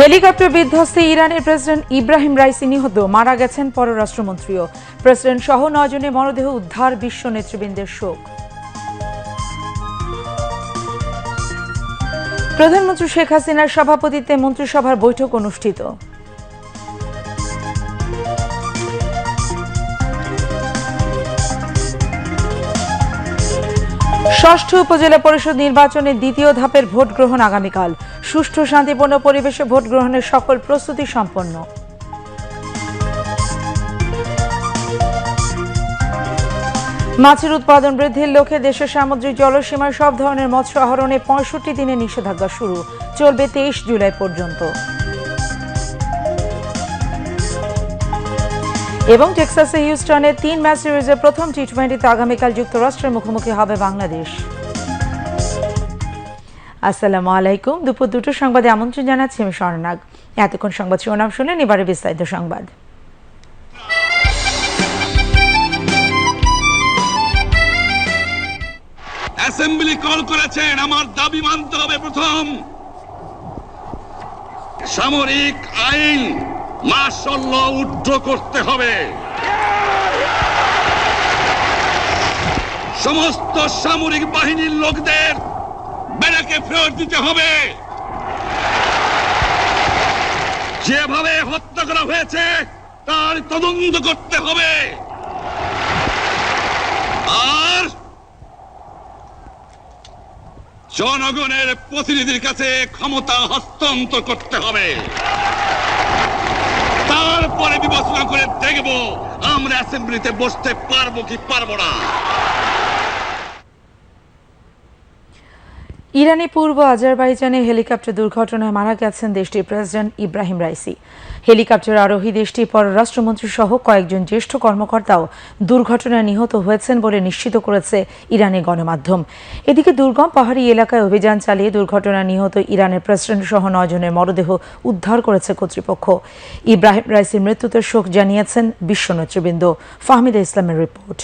Helicopter বিধ্বস্তে ইরানের president Ebrahim Raisi নিহত মারা গেছেন পররাষ্ট্রমন্ত্রীও। প্রেসিডেন্ট সহ নয়জনের মরদেহ উদ্ধার বিশ্ব নেতৃবৃন্দের শোক। প্রধানমন্ত্রী শেখ হাসিনার সভাপতিত্বে মন্ত্রিসভার বৈঠক অনুষ্ঠিত। ষষ্ঠ উপজেলা পরিষদ নির্বাচনের দ্বিতীয় ধাপের ভোট গ্রহণ আগামীকাল। সুষ্ঠু, শান্তিপূর্ণ পরিবেশে ভোট গ্রহণের সকল প্রস্তুতি সম্পন্ন। মাছের উৎপাদন বৃদ্ধির লক্ষ্যে দেশের সামুদ্রিক জলসীমার সব ধরনের মৎস্য আহরণে পঁয়ষট্টি দিনে নিষেধাজ্ঞা শুরু। চলবে তেইশ জুলাই পর্যন্ত। এবং টেক্সাসে হিউস্টনে তিন ম্যাচ সিরিজের প্রথম টি টোয়েন্টিতে আগামীকাল যুক্তরাষ্ট্রের মুখোমুখি হবে বাংলাদেশ। আসসালামু আলাইকুম। দুপুর দুটো সংবাদে আমন্ত্রণ জানাচ্ছি আমি স্বর্ণাগ। এতক্ষণ সংবাদ শিরোনাম শুনেন এবারে বিস্তারিত সংবাদ। অ্যাসেম্বলি কল করেছেন, আমার দাবি মানতে হবে প্রথম। সামরিক আইন ল উড্র করতে হবে। সমস্ত সামরিক বাহিনীর লোকদের ব্যারাকে ফেরত দিতে হবে। যেভাবে হত্যা করা হয়েছে, তার তদন্ত করতে হবে। আর জনগণের প্রতিনিধির কাছে ক্ষমতা হস্তান্তর করতে হবে। তারপরে বিবেচনা করে দেখব আমরা অ্যাসেম্বলিতে বসতে পারব কি পারব না। ইরানি পূর্ব আজারবাইজানে হেলিকপ্টার দুর্ঘটনায় মারা গেছেন দেশটির প্রেসিডেন্ট ইব্রাহিম রাইসি। হেলিকপ্টার আরোহী দেশটির পররাষ্ট্রমন্ত্রী সহ কয়েকজন জ্যেষ্ঠ কর্মকর্তাও দুর্ঘটনায় নিহত হয়েছেন বলে নিশ্চিত করেছে ইরানি গণমাধ্যম। এদিকে দুর্গম পাহাড়ি এলাকায় অভিযান চালিয়ে দুর্ঘটনায় নিহত ইরানের প্রেসিডেন্ট সহ নয়জনের মরদেহ উদ্ধার করেছে কর্তৃপক্ষ। ইব্রাহিম রাইসির মৃত্যুতে শোক জানিয়েছেন বিশ্ব নেতৃবৃন্দ ফাহমিদা ইসলামের রিপোর্ট।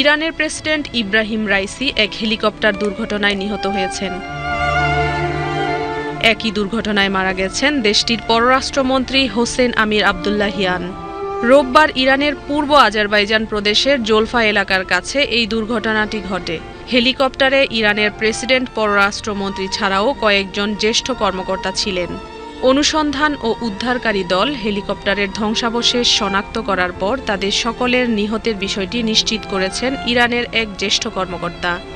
ইরানের প্রেসিডেন্ট ইব্রাহিম রাইসি এক হেলিকপ্টার দুর্ঘটনায় নিহত হয়েছেন। একই দুর্ঘটনায় মারা গেছেন দেশটির পররাষ্ট্রমন্ত্রী হোসেন আমির আবদুল্লাহিয়ান রোববার ইরানের পূর্ব আজারবাইজান প্রদেশের জোলফা এলাকার কাছে এই দুর্ঘটনাটি ঘটে। হেলিকপ্টারে ইরানের প্রেসিডেন্ট, পররাষ্ট্রমন্ত্রী ছাড়াও কয়েকজন জ্যেষ্ঠ কর্মকর্তা ছিলেন। অনুসন্ধান ও উদ্ধারকারী দল হেলিকপ্টারের ধ্বংসাবশেষ শনাক্ত করার পর তাদের সকলের নিহতের বিষয়টি নিশ্চিত করেছেন ইরানের এক জ্যেষ্ঠ কর্মকর্তা।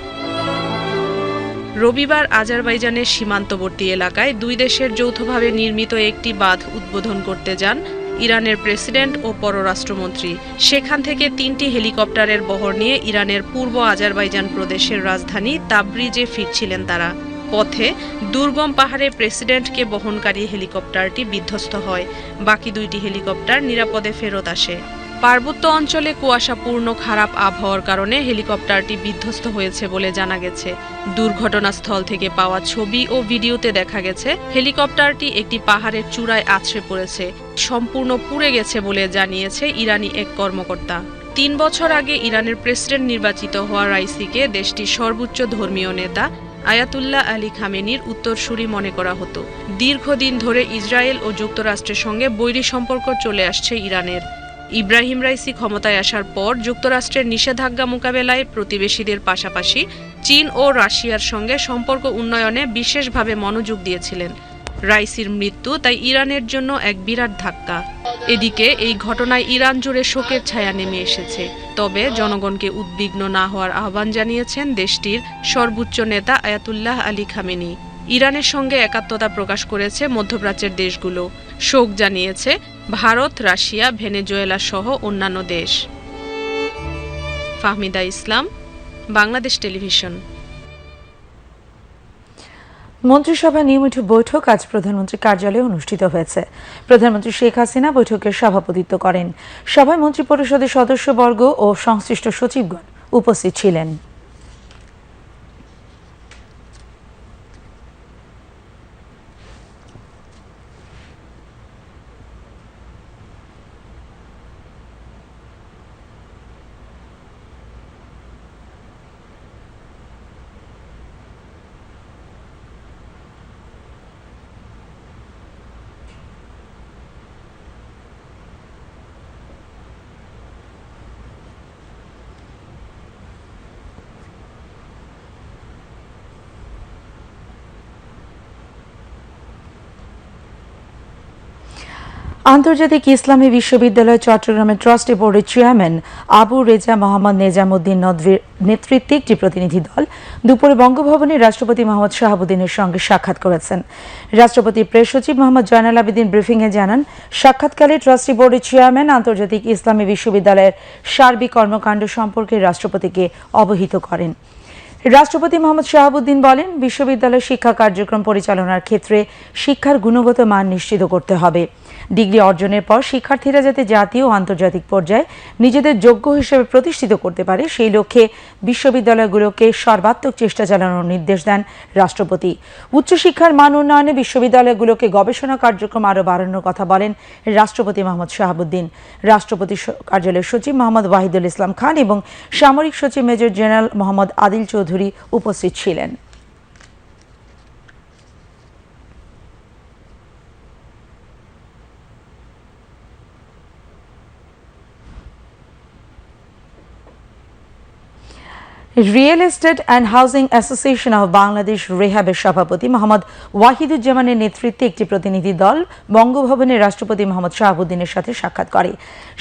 রবিবার আজারবাইজানের সীমান্তবর্তী এলাকায় দুই দেশের যৌথভাবে নির্মিত একটি বাঁধ উদ্বোধন করতে যান ইরানের প্রেসিডেন্ট ও পররাষ্ট্রমন্ত্রী। সেখান থেকে তিনটি হেলিকপ্টারের বহর নিয়ে ইরানের পূর্ব আজারবাইজান প্রদেশের রাজধানী তাবরিজে ফিরছিলেন তারা। পথে দুর্গম পাহাড়ে প্রেসিডেন্টকে বহনকারী হেলিকপ্টারটি বিধ্বস্ত হয়। বাকি দুইটি হেলিকপ্টার নিরাপদে ফেরত আসে। পার্বত্য অঞ্চলে কুয়াশাপূর্ণ খারাপ আবহাওয়ার কারণে হেলিকপ্টারটি বিধ্বস্ত হয়েছে বলে জানা গেছে। দুর্ঘটনাস্থল থেকে পাওয়া ছবি ও ভিডিওতে দেখা গেছে, হেলিকপ্টারটি একটি পাহাড়ের চূড়ায় আছড়ে পড়েছে। সম্পূর্ণ পুড়ে গেছে বলে জানিয়েছে ইরানি এক কর্মকর্তা। তিন বছর আগে ইরানের প্রেসিডেন্ট নির্বাচিত হওয়া রাইসিকে দেশটির সর্বোচ্চ ধর্মীয় নেতা আয়াতুল্লাহ আলী খামেনির উত্তরসূরি মনে করা হতো। দীর্ঘদিন ধরে ইসরায়েল ও যুক্তরাষ্ট্রের সঙ্গে বৈরী সম্পর্ক চলে আসছে ইরানের। ইব্রাহিম রাইসি ক্ষমতায় আসার পর যুক্তরাষ্ট্রের নিষেধাজ্ঞা মোকাবেলায় প্রতিবেশীদের পাশাপাশি চীন ও রাশিয়ার সঙ্গে সম্পর্ক উন্নয়নে বিশেষভাবে মনোযোগ দিয়েছিলেন। রাইসির মৃত্যু তাই ইরানের জন্য এক বিরাট ধাক্কা। এদিকে এই ঘটনায় ইরান জুড়ে শোকের ছায়া নেমে এসেছে। তবে জনগণকে উদ্বিগ্ন না হওয়ার আহ্বান জানিয়েছেন দেশটির সর্বোচ্চ নেতা আয়াতুল্লাহ আলী খামেনি। ইরানের সঙ্গে একাত্মতা প্রকাশ করেছে মধ্যপ্রাচ্যের দেশগুলো। শোক জানিয়েছে ভারত, রাশিয়া, ভেনেজুয়েলা সহ অন্যান্য দেশ। ফাহমিদা ইসলাম, বাংলাদেশ টেলিভিশন। মন্ত্রিসভা নিয়মিত বৈঠক আজ প্রধানমন্ত্রীর কার্যালয়ে অনুষ্ঠিত হয়েছে। প্রধানমন্ত্রী শেখ হাসিনা বৈঠকের সভাপতিত্ব করেন। সভায় মন্ত্রিপরিষদের সদস্যবর্গ ও সংশ্লিষ্ট সচিবগণ উপস্থিত ছিলেন। আন্তর্জাতিক ইসলামী বিশ্ববিদ্যালয় চট্টগ্রামের ট্রাস্টি বোর্ডের চেয়ারম্যান আবু রেজা মোহাম্মদ নেজামুদ্দিন নদভির নেতৃত্বে একটি প্রতিনিধি দল দুপুরে বঙ্গভবনে রাষ্ট্রপতি মোহাম্মদ শাহাবুদ্দিনের সঙ্গে সাক্ষাৎ করেছেন। রাষ্ট্রপতি প্রেস সচিব মোহাম্মদ জয়নাল আবেদিন ব্রিফিংয়ে জানান, সাক্ষাৎকালে ট্রাস্টি বোর্ডের চেয়ারম্যান আন্তর্জাতিক ইসলামী বিশ্ববিদ্যালয়ের সার্বিক কর্মকাণ্ড সম্পর্কে রাষ্ট্রপতিকে অবহিত করেন। রাষ্ট্রপতি মোহাম্মদ শাহাবুদ্দিন বলেন, বিশ্ববিদ্যালয় শিক্ষা কার্যক্রম পরিচালনার ক্ষেত্রে শিক্ষার গুণগত মান নিশ্চিত করতে হবে। ডিগ্রি অর্জনের পর শিক্ষার্থীরা যাতে জাতীয় ও আন্তর্জাতিক পর্যায়ে নিজেদের যোগ্য হিসেবে প্রতিষ্ঠিত করতে পারে, সেই লক্ষ্যে বিশ্ববিদ্যালয়গুলোকে সর্বাত্মক চেষ্টা চালানোর নির্দেশ দেন রাষ্ট্রপতি। উচ্চশিক্ষার মান উন্নয়নে বিশ্ববিদ্যালয়গুলোকে গবেষণা কার্যক্রম আরও বাড়ানোর কথা বলেন রাষ্ট্রপতি মোহাম্মদ শাহাবুদ্দিন। রাষ্ট্রপতি কার্যালয়ের সচিব মোহাম্মদ ওয়াহিদুল ইসলাম খান এবং সামরিক সচিব মেজর জেনারেল মোহাম্মদ আদিল চৌধুরী উপস্থিত ছিলেন। Real estate and housing association of Bangladesh রেহাবের সভাপতি মোহাম্মদ ওয়াহিদুজ্জামানের নেতৃত্বে একটি প্রতিনিধি দল বঙ্গভবনে রাষ্ট্রপতি মোহাম্মদ শাহাবুদ্দিনের সাথে সাক্ষাৎ করে।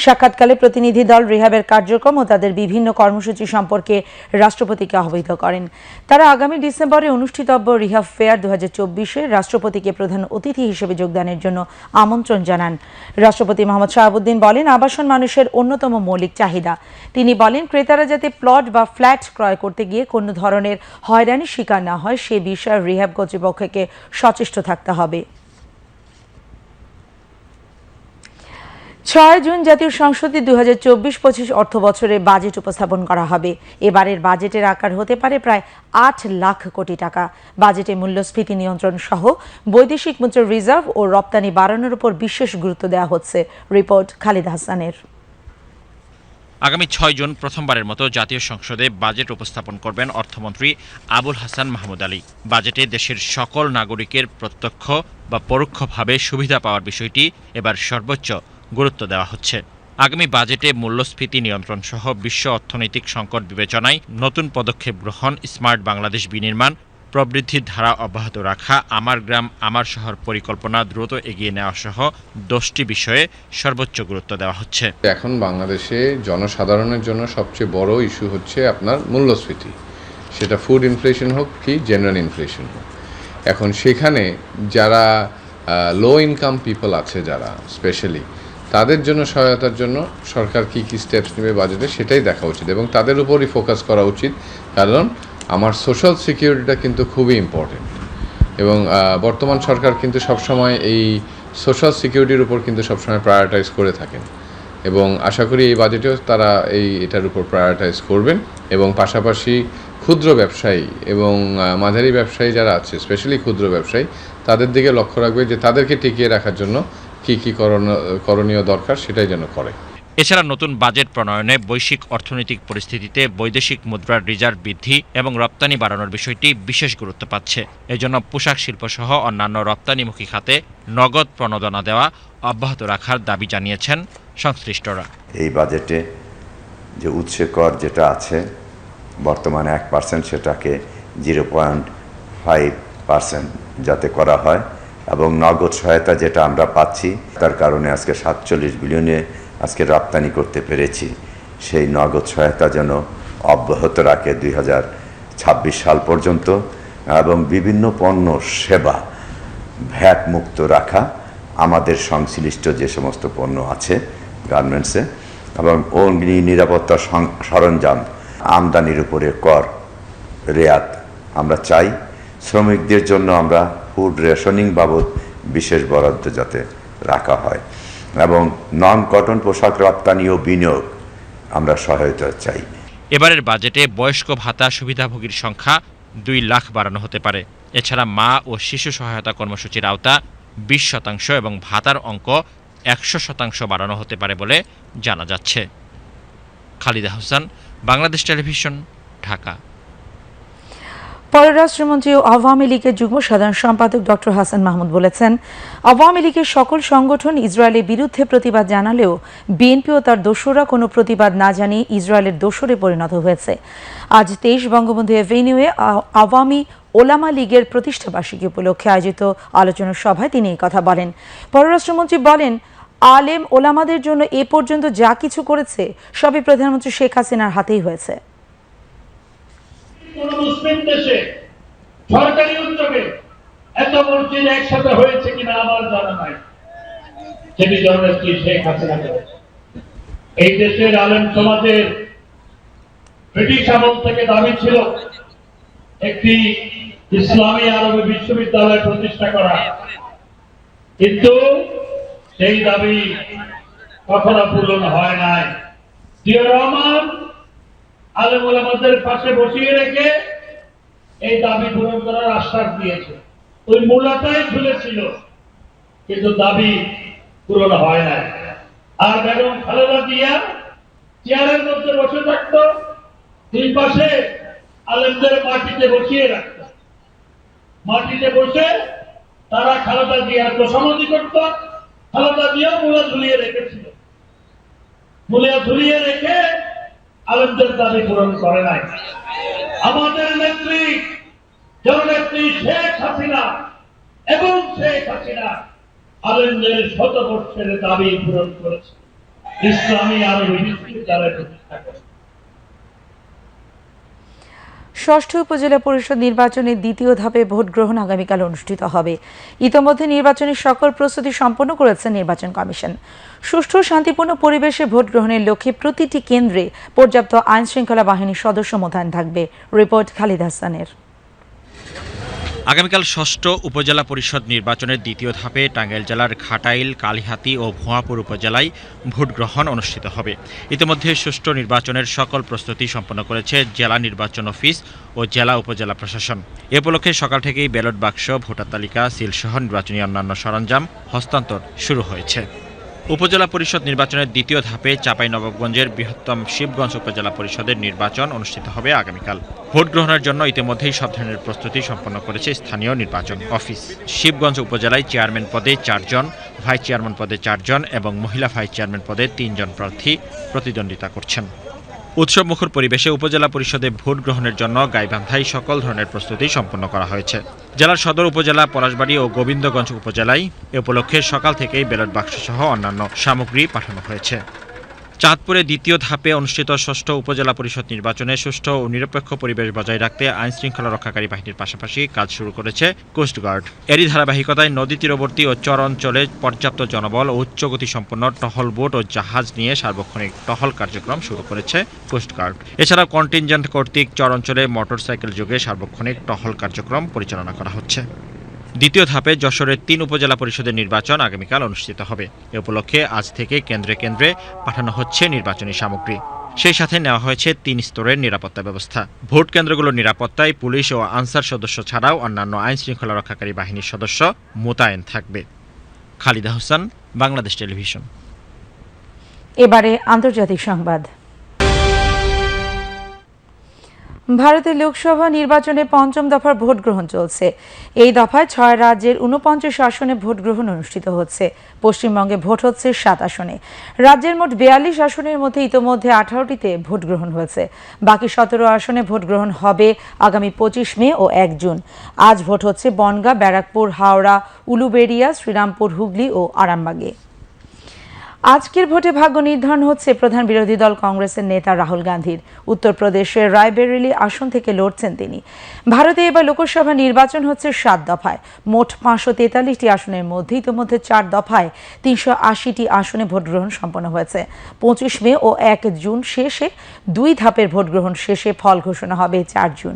সাক্ষাৎকালে প্রতিনিধি দল রেহাবের কার্যক্রম ও তাদের বিভিন্ন কর্মসূচি সম্পর্কে রাষ্ট্রপতিকে অবহিত করেন। তারা আগামী ডিসেম্বরে অনুষ্ঠিতব্য রিহাব ফেয়ার দু হাজার চব্বিশে রাষ্ট্রপতিকে প্রধান অতিথি হিসেবে যোগদানের জন্য আমন্ত্রণ জানান। রাষ্ট্রপতি মোহাম্মদ শাহাবুদ্দিন বলেন, আবাসন মানুষের অন্যতম মৌলিক চাহিদা। তিনি বলেন, ক্রেতারা যাতে প্লট বা ফ্ল্যাট ক্রয় করতে গিয়ে কোনো ধরনের হয়রানির শিকার না হয়, সে বিষয়ে রিহ্যাব কর্তৃপক্ষকে সচেষ্ট থাকতে হবে। ছয় জুন জাতীয় সংসদে দু হাজার চব্বিশ অর্থ বছরের বাজেট উপস্থাপন করা হবে। এবারের বাজেটের আকার হতে পারে প্রায় আট লাখ কোটি টাকা। বাজেটে মূল্যস্ফীতি নিয়ন্ত্রণ সহ বৈদেশিক মুদ্রার রিজার্ভ ও রপ্তানি বাড়ানোর উপর বিশেষ গুরুত্ব দেওয়া হচ্ছে, রিপোর্ট খালিদ হাসানের। আগামী ছয় জুন প্রথমবারের মতো জাতীয় সংসদে বাজেট উপস্থাপন করবেন অর্থমন্ত্রী আবুল হাসান মাহমুদ আলী। বাজেটে দেশের সকল নাগরিকের প্রত্যক্ষ বা পরোক্ষভাবে সুবিধা পাওয়ার বিষয়টি এবার সর্বোচ্চ গুরুত্ব দেওয়া হচ্ছে। আগামী বাজেটে মূল্যস্ফীতি নিয়ন্ত্রণ সহ বিশ্ব অর্থনৈতিক সংকট বিবেচনায় নতুন পদক্ষেপ গ্রহণ স্মার্ট বাংলাদেশ বিনির্মাণ প্রবৃদ্ধির ধারা অব্যাহত রাখা আমার গ্রাম, আমার শহর পরিকল্পনা দ্রুত এগিয়ে নেওয়া সহ দশটি বিষয়ে সর্বোচ্চ গুরুত্ব দেওয়া হচ্ছে। এখন বাংলাদেশে জনসাধারণের জন্য সবচেয়ে বড় ইস্যু হচ্ছে আপনার মূল্যস্ফীতি। সেটা ফুড ইনফ্লেশন হোক কি জেনারেল ইনফ্লেশন হোক। এখন সেখানে যারা লো ইনকাম পিপল আছে যারা স্পেশালি তাদের জন্য সহায়তার জন্য সরকার কি কি স্টেপস নেবে বাজেটে সেটাই দেখা উচিত এবং তাদের উপরই ফোকাস করা উচিত। কারণ আমার সোশ্যাল সিকিউরিটিটা কিন্তু খুবই ইম্পর্টেন্ট এবং বর্তমান সরকার কিন্তু সবসময় এই সোশ্যাল সিকিউরিটির উপর কিন্তু সবসময় প্রায়োরিটাইজ করে থাকেন। এবং আশা করি এই বাজেটেও তারা এই, এটার উপর প্রায়োরিটাইজ করবেন। এবং পাশাপাশি ক্ষুদ্র ব্যবসায়ী এবং মাঝারি ব্যবসায়ী যারা আছে স্পেশালি ক্ষুদ্র ব্যবসায়ী, তাদের দিকে লক্ষ্য রাখবে যে তাদেরকে টিকিয়ে রাখার জন্য কী কী করণ- করণীয় দরকার সেটাই যেন করে। এছাড়া নতুন বাজেট প্রণয়নে বৈশ্বিক অর্থনৈতিক পরিস্থিতিতে বৈদেশিক মুদ্রার রিজার্ভ বৃদ্ধি এবং রপ্তানি বাড়ানোর বিষয়টি বিশেষ গুরুত্ব পাচ্ছে। এজন্য পোশাক শিল্প সহ অন্যান্য রপ্তানিমুখী খাতে নগদ প্রণোদনা দেওয়া অব্যাহত রাখার দাবি জানিয়েছেন সংশ্লিষ্টরা। এই বাজেটে যে উৎসে কর যেটা আছে, বর্তমানে এক পার্সেন্ট সেটাকে জিরো পয়েন্ট ফাইভ পার্সেন্ট যাতে করা হয় এবং নগদ সহায়তা যেটা আমরা পাচ্ছি, তার কারণে আজকে সাতচল্লিশ বিলিয়নে আজকে রপ্তানি করতে পেরেছি। সেই নগদ সহায়তা যেন অব্যাহত রাখে দুই হাজার ছাব্বিশ সাল পর্যন্ত এবং বিভিন্ন পণ্য সেবা ভ্যাট মুক্ত রাখা আমাদের সংশ্লিষ্ট যে সমস্ত পণ্য আছে গার্মেন্টসে এবং অগ্নি নিরাপত্তা সরঞ্জাম আমদানির উপরে কর রেয়াত আমরা চাই। শ্রমিকদের জন্য আমরা ফুড রেশনিং বাবদ বিশেষ বরাদ্দ যাতে রাখা হয়। এবং নন কটন পোশাক রপ্তানি ও বিনিয়োগ আমরা সহায়তা চাই। এবারের বাজেটে বয়স্ক ভাতা সুবিধাভোগীর সংখ্যা দুই লাখ বাড়ানো হতে পারে। এছাড়া মা ও শিশু সহায়তা কর্মসূচির আওতা বিশ শতাংশ এবং ভাতার অঙ্ক একশো শতাংশ বাড়ানো হতে পারে বলে জানা যাচ্ছে। খালিদা হোসেন, বাংলাদেশ টেলিভিশন, ঢাকা। পররাষ্ট্রমন্ত্রী ও আওয়ামী লীগের যুগ্ম সাধারণ সম্পাদক ডক্টর হাসান মাহমুদ বলেছেন, আওয়ামী লীগের সকল সংগঠন ইসরায়েলের বিরুদ্ধে প্রতিবাদ জানালেও বিএনপি ও তার দোসররা কোনো প্রতিবাদ না জানিয়ে ইসরায়েলের দোসরে পরিণত হয়েছে। আজ তেইশ বঙ্গবন্ধু এভিনিউয়ে আওয়ামী ওলামা লীগের প্রতিষ্ঠাবার্ষিকী উপলক্ষে আয়োজিত আলোচনা সভায় তিনি এই কথা বলেন। পররাষ্ট্রমন্ত্রী বলেন, আলেম ওলামাদের জন্য এ পর্যন্ত যা কিছু করেছে, সবই প্রধানমন্ত্রী শেখ হাসিনার হাতেই হয়েছে। কোন মুসলিম দেশে, সরকারি উদ্যোগে এত মসজিদ একসাথে হয়েছে কিনা আমার জানা নাই। সেটি জননেত্রী শেখ হাসিনা। এই দেশের আলেম সমাজের ব্রিটিশ আমল থেকে দাবি ছিল একটি ইসলামী আরবি বিশ্ববিদ্যালয় প্রতিষ্ঠা করা। কিন্তু সেই দাবি কখনো পূরণ হয় নাই। জিয়া রহমান আলেম ওলামাদের পাশে বসিয়ে রেখে এই দাবি পূরণ করার আশ্বাস দিয়েছে। ওই মূলাটাই ঝুলেছিল কিন্তু দাবি পূরণ হয় নাই। আর বেগম খালেদা জিয়া চেয়ারের মধ্যে বসে থাকতো, দুই পাশে আলেমদের মাটিতে বসিয়ে রাখতো। মাটিতে বসে তারা খালেদা জিয়ার তোষামতি করত, খালেদা জিয়া মূলা ঝুলিয়ে রেখেছিল। মূলা ঝুলিয়ে রেখে আলেমদের দাবি পূরণ করে নাই। আমাদের নেত্রী, জননেত্রী শেখ হাসিনা এবং শেখ হাসিনা আলেমদের শত বর্ষের দাবি পূরণ করেছে। ইসলামী আরবি বিশ্ববিদ্যালয় প্রতিষ্ঠা করেছে। ষষ্ঠ উপজেলা পরিষদ নির্বাচনের দ্বিতীয় ধাপে ভোট গ্রহণ আগামীকাল অনুষ্ঠিত হবে। ইতোমধ্যে নির্বাচনের সকল প্রস্তুতি সম্পন্ন করেছে নির্বাচন কমিশন। সুষ্ঠু, শান্তিপূর্ণ পরিবেশে ভোট গ্রহণের লক্ষ্যে প্রতিটি কেন্দ্রে পর্যাপ্ত আইন শৃঙ্খলা বাহিনীর সদস্য মোতায়েন থাকবে। রিপোর্ট খালিদ হাসানের। আগামীকাল ষষ্ঠ উপজেলা পরিষদ নির্বাচনের দ্বিতীয় ধাপে টাঙ্গাইল জেলার খাটাইল, কালিহাতি ও ভুয়াপুর উপজেলায় ভোট গ্রহণ অনুষ্ঠিত হবে। ইতিমধ্যে সুষ্ঠু নির্বাচনের সকল প্রস্তুতি সম্পন্ন করেছে জেলা নির্বাচন অফিস ও জেলা উপজেলা প্রশাসন। এ উপলক্ষে সকাল থেকেই ব্যালট বাক্স, ভোটার তালিকা, সিলসহ নির্বাচনী অন্যান্য সরঞ্জাম হস্তান্তর শুরু হয়েছে। উপজেলা পরিষদ নির্বাচনের দ্বিতীয় ধাপে চাপাই নবাবগঞ্জের বৃহত্তম শিবগঞ্জ উপজেলা পরিষদের নির্বাচন অনুষ্ঠিত হবে আগামীকাল। ভোট গ্রহণের জন্য ইতিমধ্যেই সব ধরনের প্রস্তুতি সম্পন্ন করেছে স্থানীয় নির্বাচন অফিস। শিবগঞ্জ উপজেলায় চেয়ারম্যান পদে চারজন ভাইস চেয়ারম্যান পদে চারজন এবং মহিলা ভাইস চেয়ারম্যান পদে তিনজন প্রার্থী প্রতিদ্বন্দ্বিতা করছেন। উৎসবমুখর পরিবেশে উপজেলা পরিষদে ভোট গ্রহণের জন্য গাইবান্ধায় সকল ধরনের প্রস্তুতি সম্পন্ন করা হয়েছে। জেলার সদর উপজেলা পলাশবাড়ী ও গোবিন্দগঞ্জ উপজেলায় এ উপলক্ষে সকাল থেকেই ব্যালট বাক্স সহ অন্যান্য সামগ্রী পাঠানো হয়েছে। চাঁদপুরে দ্বিতীয় ধাপে অনুষ্ঠিত ষষ্ঠ উপজেলা পরিষদ নির্বাচনে সুষ্ঠু ও নিরপেক্ষ পরিবেশ বজায় রাখতে আইন শৃঙ্খলা রক্ষাকারী বাহিনীর পাশাপাশি কাজ শুরু করেছে কোস্টগার্ড। এরই ধারাবাহিকতায় নদী তীরবর্তী ও চর অঞ্চলে পর্যাপ্ত জনবল ও উচ্চগতি সম্পন্ন টহল বোট ও জাহাজ নিয়ে সার্বক্ষণিক টহল কার্যক্রম শুরু করেছে কোস্টগার্ড। এছাড়া কন্টিনজেন্ট কর্তৃক চর অঞ্চলে মোটরসাইকেল যোগে সার্বক্ষণিক টহল কার্যক্রম পরিচালনা করা হচ্ছে। দ্বিতীয় ধাপে যশোরের তিন উপজেলা পরিষদের নির্বাচন আগামীকাল অনুষ্ঠিত হবে। এ উপলক্ষে আজ থেকে কেন্দ্রে কেন্দ্রে পাঠানো হচ্ছে নির্বাচনী সামগ্রী। সেই সাথে নেওয়া হয়েছে তিন স্তরের নিরাপত্তা ব্যবস্থা। ভোট কেন্দ্রগুলোর নিরাপত্তায় পুলিশ ও আনসার সদস্য ছাড়াও অন্যান্য আইন শৃঙ্খলা রক্ষাকারী বাহিনীর সদস্য মোতায়েন থাকবে। খালিদা হোসেন, বাংলাদেশ টেলিভিশন। এবারে আন্তর্জাতিক সংবাদ। ভারতের লোকসভা নির্বাচনে পঞ্চম দফার ভোট গ্রহণ চলছে। এই দফায় ছয় রাজ্যের উনপঞ্চাশ আসনে ভোট গ্রহণ অনুষ্ঠিত হচ্ছে। পশ্চিমবঙ্গে ভোট হচ্ছে সাত আসনে। রাজ্যের মোট বিয়াল্লিশ আসনের মধ্যে ইতোমধ্যে আঠারোটিতে ভোট গ্রহণ হয়েছে। বাকি সতেরো আসনে ভোট গ্রহণ হবে আগামী পঁচিশ মে ও এক জুন। আজ ভোট হচ্ছে বনগাঁ, ব্যারাকপুর, হাওড়া, উলুবেড়িয়া, শ্রীরামপুর, হুগলি ও আরামবাগে। আজকের ভোটে ভাগ্য নির্ধারণ হচ্ছে প্রধান বিরোধী দল কংগ্রেসের নেতা রাহুল গান্ধীর। উত্তরপ্রদেশের রায়বেরেলি আসন থেকে লড়ছেন তিনি। ভারতে এবার লোকসভা নির্বাচন হচ্ছে সাত দফায়। মোট পাঁচশো তেতাল্লিশটি আসনের মধ্যে ইতিমধ্যে চার দফায় তিনশো আশিটি আসনে ভোট গ্রহণ সম্পন্ন হয়েছে। পঁচিশ মে ও এক জুন শেষে দুই ধাপের ভোট গ্রহণ শেষে ফল ঘোষণা হবে চার জুন।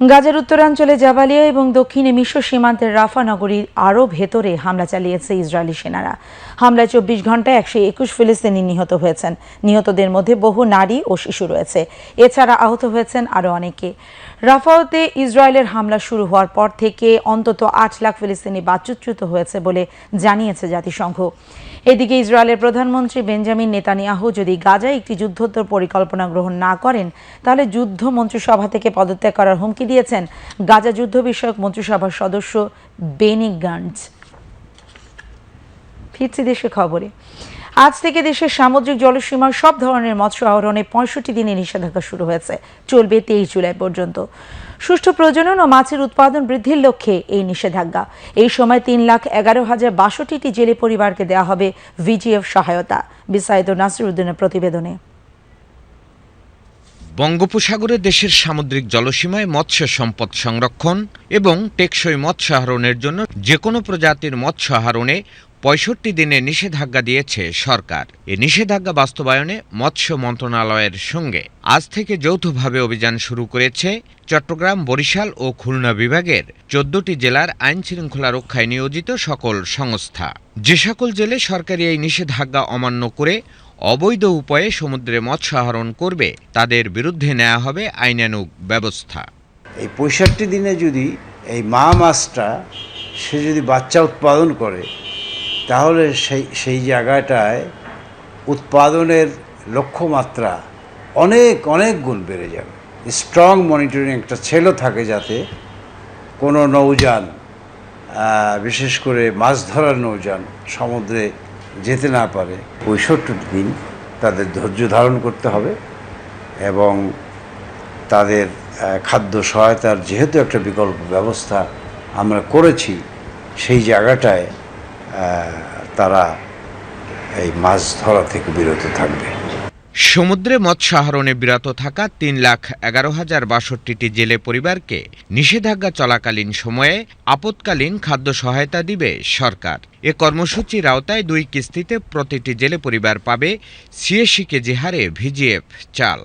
গাজার উত্তরাঞ্চলে জাবালিয়া এবং দক্ষিণে মিশ্র সীমান্তের রাফা নগরীর আরও ভেতরে হামলা চালিয়েছে ইসরায়েলি সেনারা। হামলায় চব্বিশ ঘন্টায় একশো একুশ ফিলিস্তিনি নিহত হয়েছেন। নিহতদের মধ্যে বহু নারী ও শিশু রয়েছে। এছাড়া আহত হয়েছেন আরও অনেকে। রাফাওতে ইসরায়েলের হামলা শুরু হওয়ার পর থেকে অন্তত আট লাখ ফিলিস্তিনি বাচ্যুচ্যুত হয়েছে বলে জানিয়েছে জাতিসংঘ। এদিকে ইসরায়েলের প্রধানমন্ত্রী বেঞ্জামিন নেতানিয়াহু যদি গাজায় একটি যুদ্ধোত্তর পরিকল্পনা গ্রহণ না করেন, তাহলে যুদ্ধ মন্ত্রিসভা থেকে পদত্যাগ করার হুমকি দিয়েছেন গাজা যুদ্ধ বিষয়ক মন্ত্রিসভার সদস্য বেনি গান্টস ফিরছি দেশে খবরে। আজ থেকে দেশের সামুদ্রিক জলসীমার সব ধরনের মৎস্য আহরণে পঁয়ষট্টি দিনে নিষেধাজ্ঞা শুরু হয়েছে। চলবে তেইশ জুলাই পর্যন্ত। সুষ্ঠু প্রজনন ও মাছের উৎপাদন বৃদ্ধির লক্ষ্যে এই নিষেধাজ্ঞা। এই সময় তিন লাখ এগারো হাজার বাষট্টিটি জেলে পরিবারকে দেওয়া হবে ভিজিএফ সহায়তা। বিস্তারিত নাসির উদ্দিনের প্রতিবেদনে। বঙ্গোপসাগরে দেশের সামুদ্রিক জলসীমায় মৎস্য সম্পদ সংরক্ষণ এবং টেকসই মৎস্য আহরণের জন্য যে কোনো প্রজাতির মৎস্য আহরণে পঁয়ষট্টি দিনে নিষেধাজ্ঞা দিয়েছে সরকার। এ নিষেধাজ্ঞা বাস্তবায়নে মৎস্য মন্ত্রণালয়ের সঙ্গে আজ থেকে যৌথভাবে অভিযান শুরু করেছে চট্টগ্রাম, বরিশাল ও খুলনা বিভাগের চোদ্দটি জেলার আইন শৃঙ্খলা রক্ষায় নিয়োজিত সকল সংস্থা। যে সকল জেলে সরকারি এই নিষেধাজ্ঞা অমান্য করে অবৈধ উপায়ে সমুদ্রে মৎস্য আহরণ করবে, তাদের বিরুদ্ধে নেওয়া হবে আইনানুগ ব্যবস্থা। এই পঁয়ষট্টি দিনে যদি এই মা মাছটা, সে যদি বাচ্চা উৎপাদন করে তাহলে সেই সেই জায়গাটায় উৎপাদনের লক্ষ্যমাত্রা অনেক অনেক গুণ বেড়ে যাবে। স্ট্রং মনিটরিং একটা ছেলে থাকে যাতে কোনো নৌযান বিশেষ করে মাছ ধরার নৌযান সমুদ্রে যেতে না পারে। পঁয়ষট্টি দিন তাদের ধৈর্য ধারণ করতে হবে এবং তাদের খাদ্য সহায়তার যেহেতু একটা বিকল্প ব্যবস্থা আমরা করেছি, সেই জায়গাটায় তারা এই মাছ ধরা থেকে বিরত থাকবে। সমুদ্রে মৎস্য আহরণে বিরত থাকা তিন লাখ এগারো হাজার বাষট্টিটি জেলে পরিবারকে নিষেধাজ্ঞা চলাকালীন সময়ে আপৎকালীন খাদ্য সহায়তা দিবে সরকার। এ কর্মসূচির আওতায় দুই কিস্তিতে প্রতিটি জেলে পরিবার পাবে সিএসি কেজি হারে ভিজিএফ চাল।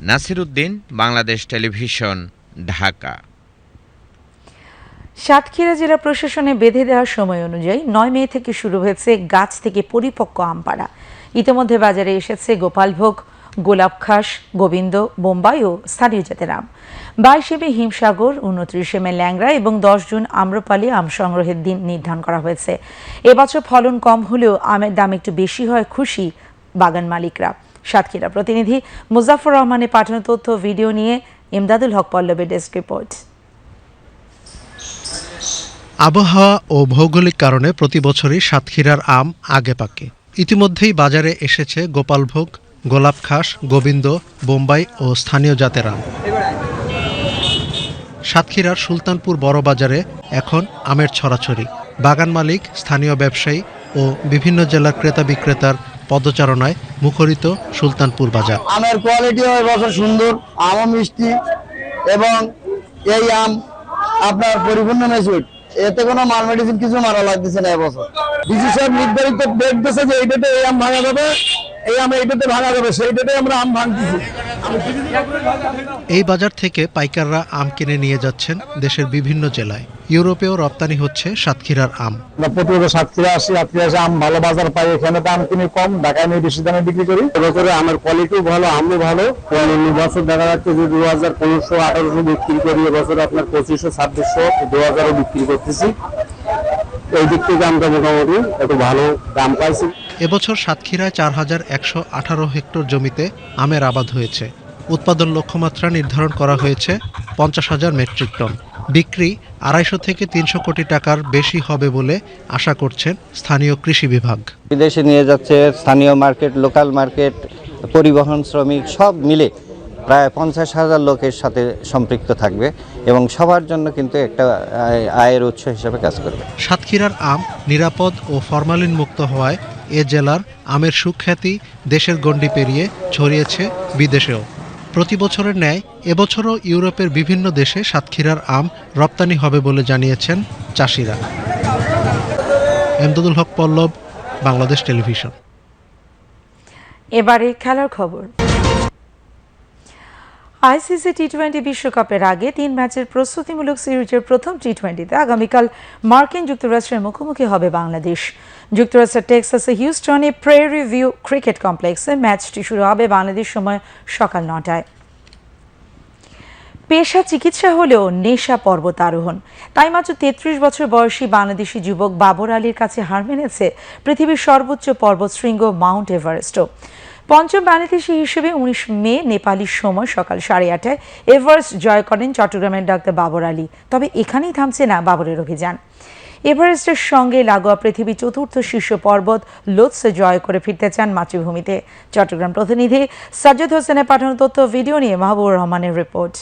নাসির উদ্দিন বাংলাদেশ টেলিভিশন, ঢাকা। সাতক্ষীরা জেলা প্রশাসনে বেঁধে দেওয়ার সময় অনুযায়ী নয় মে থেকে শুরু হয়েছে গাছ থেকে পরিপক্ক আম পাড়া ইতিমধ্যে বাজারে এসেছে গোপালভোগ, গোলাপ খাস, গোবিন্দ, বোম্বাই ও স্থানীয় জাতের আম। বাইশে মে হিমসাগর, উনত্রিশে মে ল্যাংরা এবং দশ জুন আম্রপালি আম সংগ্রহের দিন নির্ধারণ করা হয়েছে। এবছর ফলন কম হলেও আমের দাম একটু বেশি হয় খুশি বাগান মালিকরা। সাতক্ষীরা প্রতিনিধি মুজাফর রহমানের পাঠানো তথ্য ভিডিও নিয়ে ইমদাদুল হক পল্লবের ডেস্ক রিপোর্ট। আবহাওয়া ও ভৌগোলিক কারণে প্রতি বছরই সাতক্ষীরার আম আগে পাকে। ইতিমধ্যেই বাজারে এসেছে গোপালভোগ, গোলাপ খাস, গোবিন্দ, বোম্বাই ও স্থানীয় জাতের আম। সাতক্ষীরার সুলতানপুর বড় বাজারে এখন আমের ছড়াছড়ি। বাগান মালিক, স্থানীয় ব্যবসায়ী ও বিভিন্ন জেলার ক্রেতা বিক্রেতার পদচারণায় মুখরিত সুলতানপুর বাজার। আমের এবছর সুন্দর, আমও মিষ্টি এবং এই আম আপনার পরিপূর্ণ মেসুট এতে কোনো মাল মেডিসিন কিছু মারা লাগতেছে না এবছর ডিসি সাহেব নির্ধারিত ডেট যে ডেটে এই আম ভাঙা যাবে। এই আম এইটাতে ভাঙা যাবে সেইটাতে আমরা আম ভাঙতেছি। এই বাজার থেকে পাইকাররা আম কিনে নিয়ে যাচ্ছেন দেশের বিভিন্ন জেলায়। ইউরোপেও রপ্তানি হচ্ছে সাতক্ষীরার আম। আমরা প্রতিবছর সাতক্ষীরা আসি সাতক্ষীরা আসে আম ভালো বাজার পাই এখানে দাম কিনে কম ঢাকায় নিয়ে বেশি দামে বিক্রি করি। এবছরে আমের কোয়ালিটিও ভালো আমও ভালো। বছর দেখা যাচ্ছে যে দু হাজার পনেরোশো আঠারোশো বিক্রি করি এবছর আপনার পঁচিশশো ছাব্বিশশো দু হাজারও বিক্রি করতেছি। এই দিক থেকে আমটা মোটামুটি একটু ভালো দাম পাইছি। এবছর সাতক্ষীরায় চার হাজার একশো আঠারো হেক্টর জমিতে আমের আবাদ হয়েছে। উৎপাদন লক্ষ্যমাত্রা নির্ধারণ করা হয়েছে পঞ্চাশ হাজার মেট্রিক টন। বিক্রি আড়াইশো থেকে তিনশো কোটি টাকার বেশি হবে বলে আশা করছেন স্থানীয় কৃষি বিভাগ। বিদেশে নিয়ে যাচ্ছে স্থানীয় মার্কেট লোকাল মার্কেট পরিবহন শ্রমিক সব মিলে প্রায় পঞ্চাশ হাজার লোকের সাথে সম্পৃক্ত থাকবে এবং সবার জন্য কিন্তু একটা আয়- আয়ের উৎস হিসেবে কাজ করবে। সাতক্ষীরার আম নিরাপদ ও ফরমালিন মুক্ত হওয়ায় এ জেলার আমের সুখ্যাতি দেশের গণ্ডি পেরিয়ে ছড়িয়েছে বিদেশেও। প্রতি বছরের ন্যায় এবছরও ইউরোপের বিভিন্ন দেশে সাতক্ষীরার আম রপ্তানি হবে বলে জানিয়েছেন চাষিরা। এমদাদুল হক পল্লব, বাংলাদেশ টেলিভিশন। এবারে খেলার খবর। আইসিসি টি টোয়েন্টি বিশ্বকাপের আগে তিন ম্যাচের প্রস্তুতিমূলক সিরিজের প্রথম টি টোয়েন্টিতে আগামীকাল মার্কিন যুক্তরাষ্ট্রের মুখোমুখি হবে বাংলাদেশ। যুক্তরাষ্ট্রের টেক্সাসে হিউস্টনে প্রেরি ভিউ ক্রিকেট কমপ্লেক্সে ম্যাচটি শুরু হবে বাংলাদেশ সময় সকাল নটায়। পেশা চিকিৎসা হলেও নেশা পর্বত আরোহণ। তাই মাত্র তেত্রিশ বছর বয়সী বাংলাদেশি যুবক বাবর আলীর কাছে হার মেনেছে পৃথিবীর সর্বোচ্চ পর্বতশৃঙ্গ মাউন্ট এভারেস্টও। পঞ্চম বাংলাদেশি হিসেবে উনিশ মে নেপালি সময় সকাল সাড়ে আটটায় এভারেস্ট জয় করেন চট্টগ্রামের ডাক্তার বাবর আলী। তবে এখানেই থামছে না বাবরের অভিযান। এভারেস্টের সঙ্গে লাগোয়া পৃথিবীর চতুর্থ শীর্ষ পর্বত লোৎসে জয় করে ফিরতে চান মাতৃভূমিতে। চট্টগ্রাম প্রতিনিধি সাজ্জাদ হোসেনের পাঠানো তথ্য, ভিডিও নিয়ে মাহবুবুর রহমানের রিপোর্ট।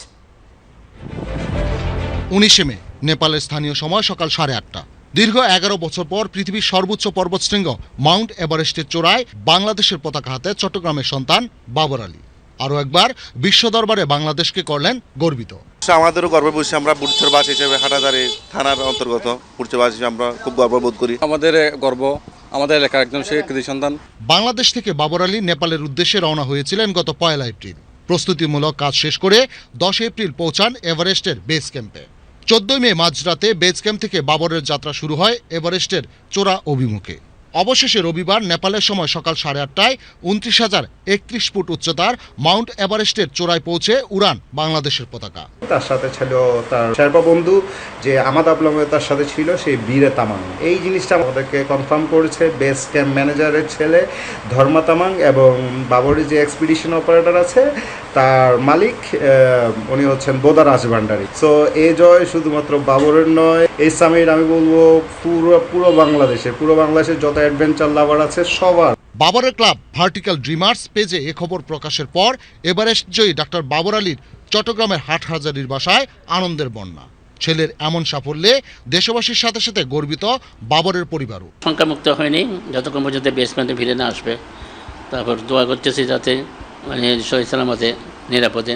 উনিশে মে, নেপালের স্থানীয় সময় সকাল সাড়ে আটটা। দীর্ঘ এগারো বছর পর পৃথিবীর সর্বোচ্চ পর্বতশৃঙ্গ মাউন্ট এভারেস্টের চূড়ায় বাংলাদেশের পতাকা হাতে চট্টগ্রামের সন্তান বাবর আলী। আরও একবার বিশ্ব দরবারে বাংলাদেশকে করলেন গর্বিত। আমাদেরও গর্ব বসে আমরা বুড়চরবাস হিসেবে হাটাদারি থানার অন্তর্গত বুড়চরবাস হিসেবে আমরা খুব গর্ববোধ করি। আমাদের গর্ব আমাদের এলাকার একজন সে কৃতি সন্তান। বাংলাদেশ থেকে বাবর আলী নেপালের উদ্দেশ্যে রওনা হয়েছিলেন গত পয়লা এপ্রিল। প্রস্তুতিমূলক কাজ শেষ করে দশ এপ্রিল পৌঁছান এভারেস্টের বেস ক্যাম্পে। চোদ্দই মে মাঝরাতে বেজ ক্যাম্প থেকে বাবরের যাত্রা শুরু হয় এভারেস্টের চোরা অভিমুখে। অবশেষে রবিবার নেপালের সময় সকাল সাড়ে আটটায় উনত্রিশ হাজার একত্রিশ ফুট উচ্চতার মাউন্ট এভারেস্টের চূড়ায় পৌঁছে উড়ান বাংলাদেশের পতাকা। তার সাথে ছিল তার শেরপা বন্ধু যে আমাদ আবলমে তার সাথে ছিল সেই বীরে তামাং। এই জিনিসটা আমাদেরকে কনফার্ম করেছে বেস ক্যাম্প ম্যানেজারের ছেলে ধর্মা তামাং এবং বাবরের যে এক্সপিডিশন অপারেটর আছে, তার মালিক উনি হচ্ছেন বোদা রাজভান্ডারী। সো এ জয় শুধুমাত্র বাবরের নয়, এই সামিট আমি বলব পুরো পুরো বাংলাদেশে, পুরো বাংলাদেশের যত অ্যাডভেঞ্চার লাভার আছে সবার। বাবরের ক্লাব ভার্টিক্যাল ড্রিমার্স পেজে এ খবর প্রকাশের পর এভারেস্ট জয়ী ডাক্তার বাবর আলীর চট্টগ্রামের হাটহাজারির বাসায় আনন্দের বন্যা। ছেলের এমন সাফল্যে দেশবাসীর সাথে সাথে গর্বিত বাবরের পরিবারও। সংখ্যামুক্ত হয়নি যতক্ষণ পর্যন্ত বেসমেন্টে ফিরে না আসবে। তারপর দোয়া করতেছি যাতে মানে সহি সালামতে নিরাপদে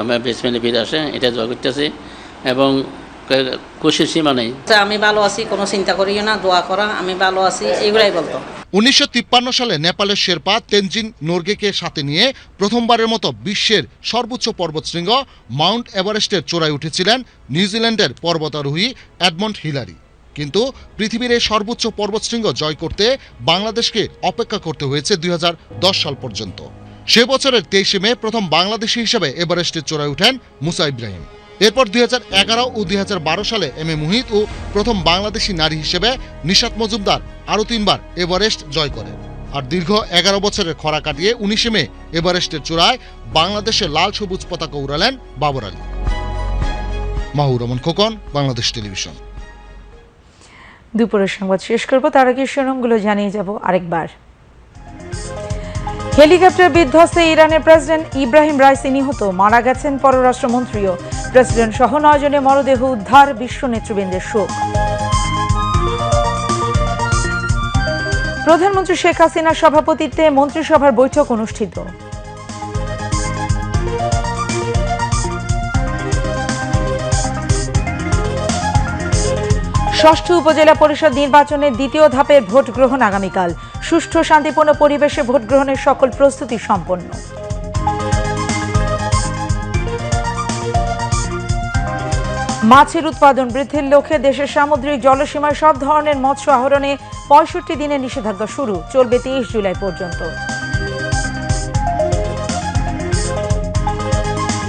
আমরা বেসমেন্টে ফিরে আসে এটা দোয়া করতেছি। এবং ক- খুশির সীমা নেই। আমি ভালো আছি কোনো চিন্তা করিও না দোয়া করা আমি ভালো আছি এগুলাই বলতো। উনিশশো সালে নেপালের শেরপা তেনজিং নোরগেকে সাথে নিয়ে প্রথমবারের মতো বিশ্বের সর্বোচ্চ পর্বতশৃঙ্গ মাউন্ট এভারেস্টের চূড়ায় উঠেছিলেন নিউজিল্যান্ডের পর্বতারোহী এডমন্ড হিলারি। কিন্তু পৃথিবীর এই সর্বোচ্চ পর্বতশৃঙ্গ জয় করতে বাংলাদেশকে অপেক্ষা করতে হয়েছে দুই হাজার দশ সাল পর্যন্ত। সে বছরের তেইশে মে প্রথম বাংলাদেশি হিসেবে এভারেস্টের চূড়ায় উঠেন মুসা ইব্রাহিম। এরপর দুই ও দুই সালে এম এ মুহিত ও প্রথম বাংলাদেশি নারী হিসেবে নিশাত মজুমদার আরও তিনবার এভারেস্ট জয় করেন আর দীর্ঘ এগারো বছরের খরা কাটিয়ে উনিশে মে এভারেস্টের চূড়ায় বাংলাদেশের লাল সবুজ পতাকা উড়ালেন বাবর আলী। মাহুর রহমান খোকন, বাংলাদেশ টেলিভিশন। দুপুরের সংবাদ শেষ করব, তার আগে শিরোনামগুলো জানিয়ে যাব আরেকবার। হেলিকপ্টার বিধ্বস্তে ইরানের প্রেসিডেন্ট ইব্রাহিম রাইসি নিহত, মারা গেছেন পররাষ্ট্রমন্ত্রীও। প্রেসিডেন্ট সহ নয় জনের মরদেহ উদ্ধার বিশ্ব নেতৃবৃন্দের শোক। প্রধানমন্ত্রী শেখ হাসিনার সভাপতিত্বে মন্ত্রিসভার বৈঠক অনুষ্ঠিত। ষষ্ঠ উপজেলা পরিষদ নির্বাচনের দ্বিতীয় ধাপের ভোট গ্রহণ আগামীকাল। সুষ্ঠু শান্তিপূর্ণ পরিবেশে ভোট গ্রহণের সকল প্রস্তুতি সম্পন্ন। মাছের উৎপাদন বৃদ্ধির লক্ষ্যে দেশের সামুদ্রিক জলসীমায় সব ধরনের মৎস্য আহরণে পঁয়ষট্টি দিনের নিষেধাজ্ঞা শুরু। চলবে তেইশ জুলাই পর্যন্ত।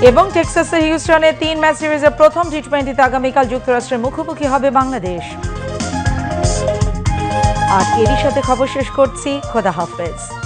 এবং টেক্সাসের হিউস্টনে তিন ম্যাচ সিরিজের প্রথম টি টোয়েন্টিতে আগামীকাল যুক্তরাষ্ট্রের মুখোমুখি হবে বাংলাদেশ। আর এরই সাথে খবর শেষ করছি। খোদা হাফেজ।